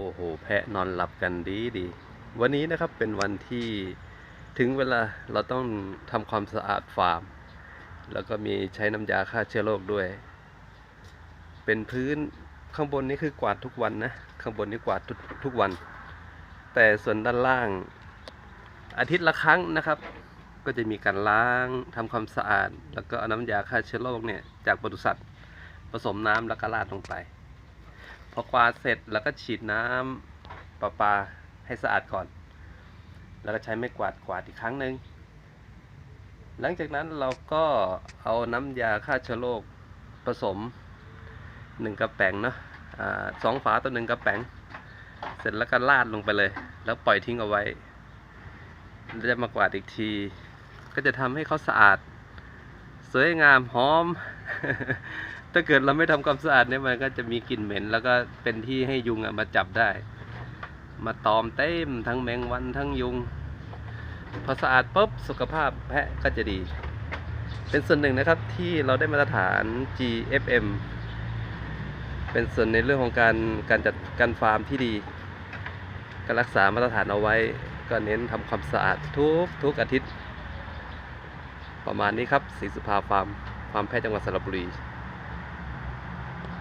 อ้โห แพะนอนหลับกันดีดี วันนี้นะครับเป็นวันที่ถึงเวลาเราต้องทำความสะอาดฟาร์ม แล้วก็มีใช้น้ำยาฆ่าเชื้อโรคด้วย เป็นพื้นข้างบนนี่คือกวาดทุกวันนะ ข้างบนนี่กวาดทุกทุกวัน แต่ส่วนด้านล่าง อาทิตย์ละครั้งนะครับ ก็จะมีการล้างทำความสะอาด แล้วก็เอาน้ำยาฆ่าเชื้อโรคเนี่ยจากบริษัทผสมน้ำแล้วก็ราดลงไป พอกวาดเสร็จแล้วก็ฉีดน้ำประปาให้สะอาดก่อน แล้วก็ใช้ไม้กวาดกวาดอีกครั้งหนึ่งหลังจากนั้นเราก็เอาน้ำยาฆ่าเชื้อโรคผสมหนึ่งกระแป๋งเนาะอ่าสองฝาต่อหนึ่งกระแป๋งเสร็จแล้วก็ราดลงไปเลย แล้วปล่อยทิ้งเอาไว้แล้วจะมากวาดอีกที ก็จะทำให้เขาสะอาด สวยงามหอม ถ้าเกิดเราไม่ทำความสะอาดเนี่ยมันก็จะมีกลิ่นเหม็น แล้วก็เป็นที่ให้ยุงมาจับได้ มาตอมเต็มทั้งแมงวันทั้งยุง พอสะอาดปุ๊บสุขภาพแพะก็จะดี เป็นส่วนหนึ่งนะครับที่เราได้มาตรฐาน GFM เป็นส่วนในเรื่องของการการจัดการฟาร์มที่ดี การรักษามาตรฐานเอาไว้ ก็เน้นทำความสะอาดทุกทุกอาทิตย์ ประมาณนี้ครับศรีสุภาฟาร์มฟาร์มแพะจังหวัดสระบุรี